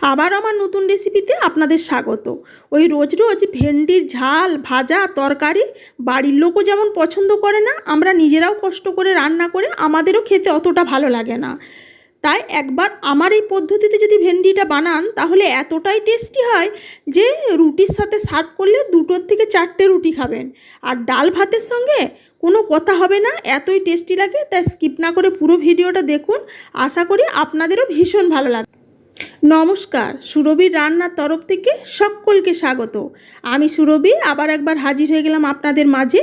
আবার আমার নতুন রেসিপিতে আপনাদের স্বাগত। ওই রোজ রোজ ভেন্ডির ঝাল, ভাজা, তরকারি বাড়ির লোকও যেমন পছন্দ করে না, আমরা নিজেরাও কষ্ট করে রান্না করে আমাদেরও খেতে অতটা ভালো লাগে না। তাই একবার আমার এই পদ্ধতিতে যদি ভেন্ডিটা বানান, তাহলে এতটাই টেস্টি হয় যে রুটির সাথে সার্ভ করলে দুটোর থেকে চারটে রুটি খাবেন। আর ডাল ভাতের সঙ্গে কোনো কথা হবে না, এতই টেস্টি লাগে, তাই স্কিপ না করে পুরো ভিডিওটা দেখুন। আশা করি আপনাদেরও ভীষণ ভালো লাগবে। নমস্কার, সুরভির রান্নার তরফ থেকে সকলকে স্বাগত। আমি সুরভি, আবার একবার হাজির হয়ে গেলাম আপনাদের মাঝে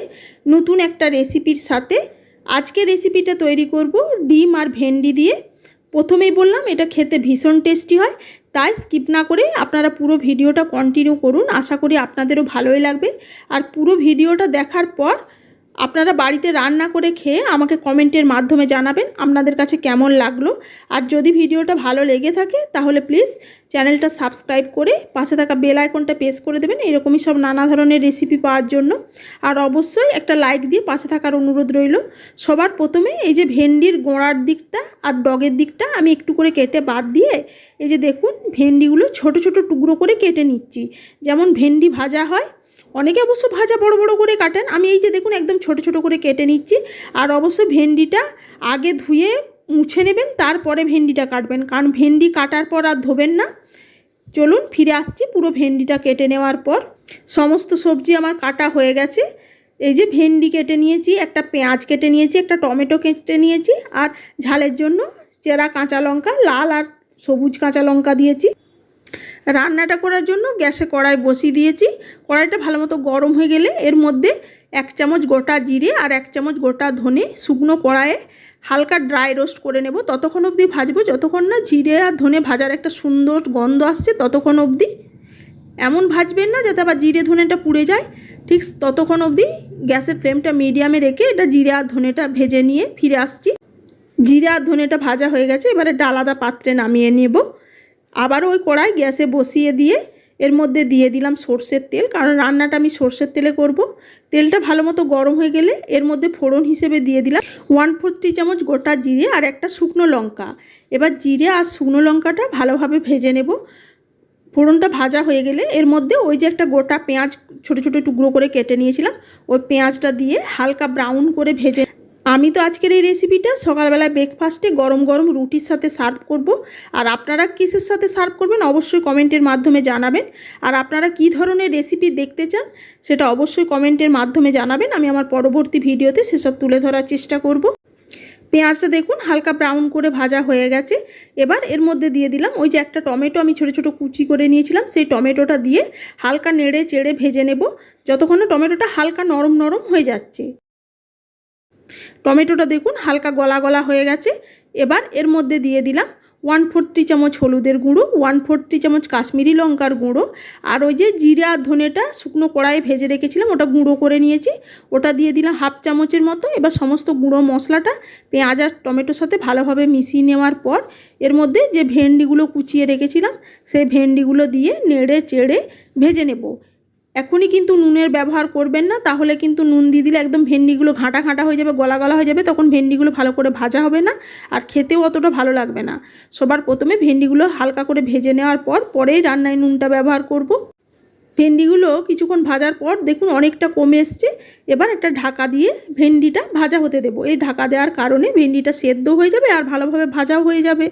নতুন একটা রেসিপির সাথে। আজকে রেসিপিটা তৈরি করব ডিম আর ভেন্ডি দিয়ে। প্রথমেই বললাম, এটা খেতে ভীষণ টেস্টি হয়, তাই স্কিপ না করে আপনারা পুরো ভিডিওটা কন্টিনিউ করুন। আশা করি আপনাদেরও ভালোই লাগবে। আর পুরো ভিডিওটা দেখার পর আপনারা বাড়িতে রান্না করে খেয়ে আমাকে কমেন্টের মাধ্যমে জানাবেন আপনাদের কাছে কেমন লাগল। আর যদি ভিডিওটা ভালো লেগে থাকে, তাহলে প্লিজ চ্যানেলটা সাবস্ক্রাইব করে পাশে থাকা বেল আইকনটা প্রেস করে দেবেন এরকমই সব নানা ধরনের রেসিপি পাওয়ার জন্য। আর অবশ্যই একটা লাইক দিয়ে পাশে থাকার অনুরোধ রইল। সবার প্রথমে এই যে ভেন্ডির গোড়ার দিকটা আর ডগের দিকটা আমি একটু করে কেটে বাদ দিয়ে এই যে দেখুন ভেন্ডিগুলো ছোট ছোট টুকরো করে কেটে নিচ্ছি। যেমন ভেন্ডি ভাজা হয় অনেকে অবশ্য ভাজা বড় বড় করে কাটেন। আমি এই যে দেখুন, একদম ছোট ছোট করে কেটে নিচ্ছি। আর অবশ্য ভেন্ডিটা আগে ধুয়ে মুছে নেবেন, তারপরে ভেন্ডিটা কাটবেন। কারণ ভেন্ডি কাটার পর আর ধোবেন না। চলুন, ফিরে আসছি পুরো ভেন্ডিটা কেটে নেওয়ার পর। সমস্ত সবজি আমার কাটা হয়ে গেছে। এই যে ভেন্ডি কেটে নিয়েছি, একটা পেঁয়াজ কেটে নিয়েছি, একটা টমেটো কেটে নিয়েছি, আর ঝালের জন্য চেরা কাঁচা লঙ্কা, লাল আর সবুজ কাঁচা লঙ্কা দিয়েছি। রান্নাটা করার জন্য গ্যাসে কড়াই বসিয়ে দিয়েছি। কড়াইটা ভালো মতো গরম হয়ে গেলে এর মধ্যে এক চামচ গোটা জিরে আর এক চামচ গোটা ধনে শুকনো কড়াইয়ে হালকা ড্রাই রোস্ট করে নেব। ততক্ষণ অবধি ভাজবো। যতক্ষণ না জিরে আর ধনে ভাজার একটা সুন্দর গন্ধ আসছে, ততক্ষণ অবধি এমন ভাজবেন না যাতে আবার জিরে ধনেটা পুড়ে যায়। ঠিক ততক্ষণ অবধি গ্যাসের ফ্লেমটা মিডিয়ামে রেখে এটা জিরে আর ধনেটা ভেজে নিয়ে ফিরে আসছি। জিরে আর ধনেটা ভাজা হয়ে গেছে। এবারে ডালাদা পাত্রে নামিয়ে নেব। আবারও ওই কড়াই গ্যাসে বসিয়ে দিয়ে এর মধ্যে দিয়ে দিলাম সর্ষের তেল, কারণ রান্নাটা আমি সর্ষের তেলে করব। তেলটা ভালো মতো গরম হয়ে গেলে এর মধ্যে ফোড়ন হিসেবে দিয়ে দিলাম ওয়ান ফোরটি চামচ গোটা জিরে আর একটা শুকনো লঙ্কা। এবার জিরে আর শুকনো লঙ্কাটা ভালোভাবে ভেজে নেব। ফোড়নটা ভাজা হয়ে গেলে এর মধ্যে ওই যে একটা গোটা পেঁয়াজ ছোটো ছোটো টুকরো করে কেটে নিয়েছিলাম, ওই পেঁয়াজটা দিয়ে হালকা ব্রাউন করে ভেজে আমি তো আজকের এই রেসিপিটা সকালবেলা ব্রেকফাস্টে গরম গরম রুটির সাথে সার্ভ করব। আর আপনারা কিসের সাথে সার্ভ করবেন অবশ্যই কমেন্টের মাধ্যমে জানাবেন। আর আপনারা কি ধরনের রেসিপি দেখতে চান সেটা অবশ্যই কমেন্টের মাধ্যমে জানাবেন। আমি আমার পরবর্তী ভিডিওতে সেসব তুলে ধরার চেষ্টা করব। পেঁয়াজটা দেখুন হালকা ব্রাউন করে ভাজা হয়ে গেছে। এবার এর মধ্যে দিয়ে দিলাম ওই যে একটা টমেটো আমি ছোটো ছোটো কুচি করে নিয়েছিলাম। সেই টমেটোটা দিয়ে হালকা নেড়ে চেড়ে ভেজে নেব। যতক্ষণ টমেটোটা হালকা নরম নরম হয়ে যাচ্ছে। টমেটোটা দেখুন হালকা গলা গলা হয়ে গেছে। এবার এর মধ্যে দিয়ে দিলাম ওয়ান ফোরটি চামচ হলুদের গুঁড়ো ওয়ান ফোরটি চামচ কাশ্মীরি লঙ্কার গুঁড়ো আর ওই যে জিরা আর ধনেটা শুকনো কড়াইয়ে ভেজে রেখেছিলাম, ওটা গুঁড়ো করে নিয়েছি। ওটা দিয়ে দিলাম হাফ চামচের মতো। এবার সমস্ত গুঁড়ো মশলাটা পেঁয়াজ আর টমেটোর সাথে ভালোভাবে মিশিয়ে নেওয়ার পর এর মধ্যে যে ভেন্ডিগুলো কুচিয়ে রেখেছিলাম, সেই ভেন্ডিগুলো দিয়ে নেড়ে চেড়ে ভেজে নেব। এখনই কিন্তু নুনের ব্যবহার করবেন না, তাহলে কিন্তু নুন দিয়ে দিলে একদম ভেন্ডিগুলো ঘাঁটা ঘাঁটা হয়ে যাবে, গলা গলা হয়ে যাবে, তখন ভেন্ডিগুলো ভালো করে ভাজা হবে না আর খেতেও অতটা ভালো লাগবে না। সবার প্রথমে ভেন্ডিগুলো হালকা করে ভেজে নেওয়ার পর পরেই রান্নায় নুনটা ব্যবহার করব। ভেন্ডিগুলো কিছুক্ষণ ভাজার পর দেখুন অনেকটা কমে এসছে, এবার একটা ঢাকা দিয়ে ভেন্ডিটা ভাজা হতে দেবো। এই ঢাকা দেওয়ার কারণে ভেন্ডিটা সেদ্ধ হয়ে যাবে আর ভালোভাবে ভাজাও হয়ে যাবে।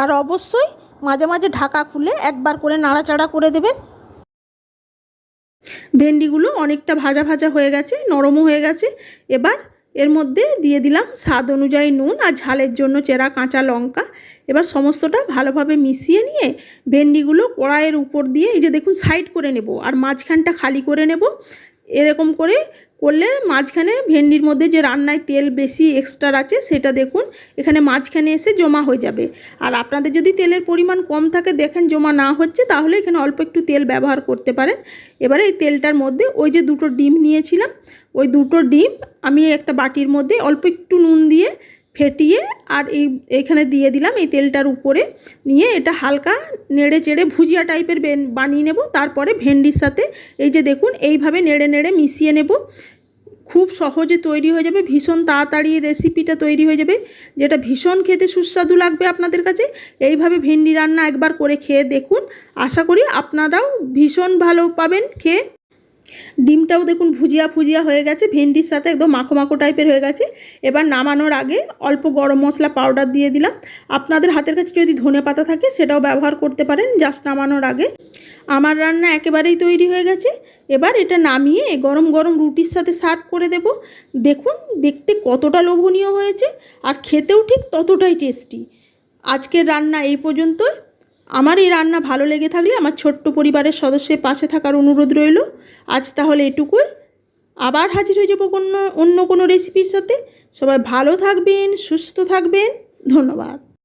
আর অবশ্যই মাঝে মাঝে ঢাকা খুলে একবার করে নাড়াচাড়া করে দেবেন। ভেন্ডিগুলো অনেকটা ভাজা ভাজা হয়ে গেছে, নরমও হয়ে গেছে। এবার এর মধ্যে দিয়ে দিলাম স্বাদ অনুযায়ী নুন আর ঝালের জন্য চেরা কাঁচা লঙ্কা। এবার সমস্তটা ভালোভাবে মিশিয়ে নিয়ে ভেন্ডিগুলো কড়াইয়ের উপর দিয়ে এই যে দেখুন সাইড করে নেব আর মাঝখানটা খালি করে নেব। এরকম করে করলে মাঝখানে ভেন্ডির মধ্যে যে রান্নায় তেল বেশি এক্সট্রা আছে, সেটা দেখুন, এখানে মাঝখানে এসে জমা হয়ে যাবে। আর আপনাদের যদি তেলের পরিমাণ কম থাকে, দেখেন জমা না হচ্ছে, তাহলে এখানে অল্প একটু তেল ব্যবহার করতে পারেন। এবারে এই তেলটার মধ্যে ওই যে দুটো ডিম নিয়েছিলাম, ওই দুটো ডিম আমি একটা বাটির মধ্যে অল্প একটু নুন দিয়ে ফেটিয়ে আর এই এখানে দিয়ে দিলাম এই তেলটার উপরে। নিয়ে এটা হালকা নেড়ে চেড়ে ভুজিয়া টাইপের বানিয়ে নেব। তারপরে ভেন্ডির সাথে এই যে দেখুন, এইভাবে নেড়ে নেড়ে মিশিয়ে নেব। খুব সহজে তৈরি হয়ে যাবে। ভীষণ তাড়াতাড়ি রেসিপিটা তৈরি হয়ে যাবে। যেটা ভীষণ খেতে সুস্বাদু লাগবে আপনাদের কাছে। এইভাবে ভেন্ডি রান্না একবার করে খেয়ে দেখুন। আশা করি আপনারাও ভীষণ ভালো পাবেন খেয়ে। ডিমটাও দেখুন ভুজিয়া ফুজিয়া হয়ে গেছে, ভেন্ডির সাথে একদম মাখো মাখো টাইপের হয়ে গেছে। এবার নামানোর আগে অল্প গরম মশলা পাউডার দিয়ে দিলাম। আপনাদের হাতের কাছে যদি ধনে পাতা থাকে সেটাও ব্যবহার করতে পারেন জাস্ট নামানোর আগে। আমার রান্না একেবারেই তৈরি হয়ে গেছে। এবার এটা নামিয়ে গরম গরম রুটির সাথে সার্ভ করে দেব। দেখুন, দেখতে কতটা লোভনীয় হয়েছে, আর খেতেও ঠিক ততটাই টেস্টি আজকের রান্না এই পর্যন্তই। আমার এই রান্না ভালো লেগে থাকলে আমার ছোট্ট পরিবারের সদস্যের পাশে থাকার অনুরোধ রইল। আজ তাহলে এটুকুই। আবার হাজির হয়ে যাব অন্য অন্য কোনো রেসিপির সাথে। সবাই ভালো থাকবেন, সুস্থ থাকবেন। ধন্যবাদ।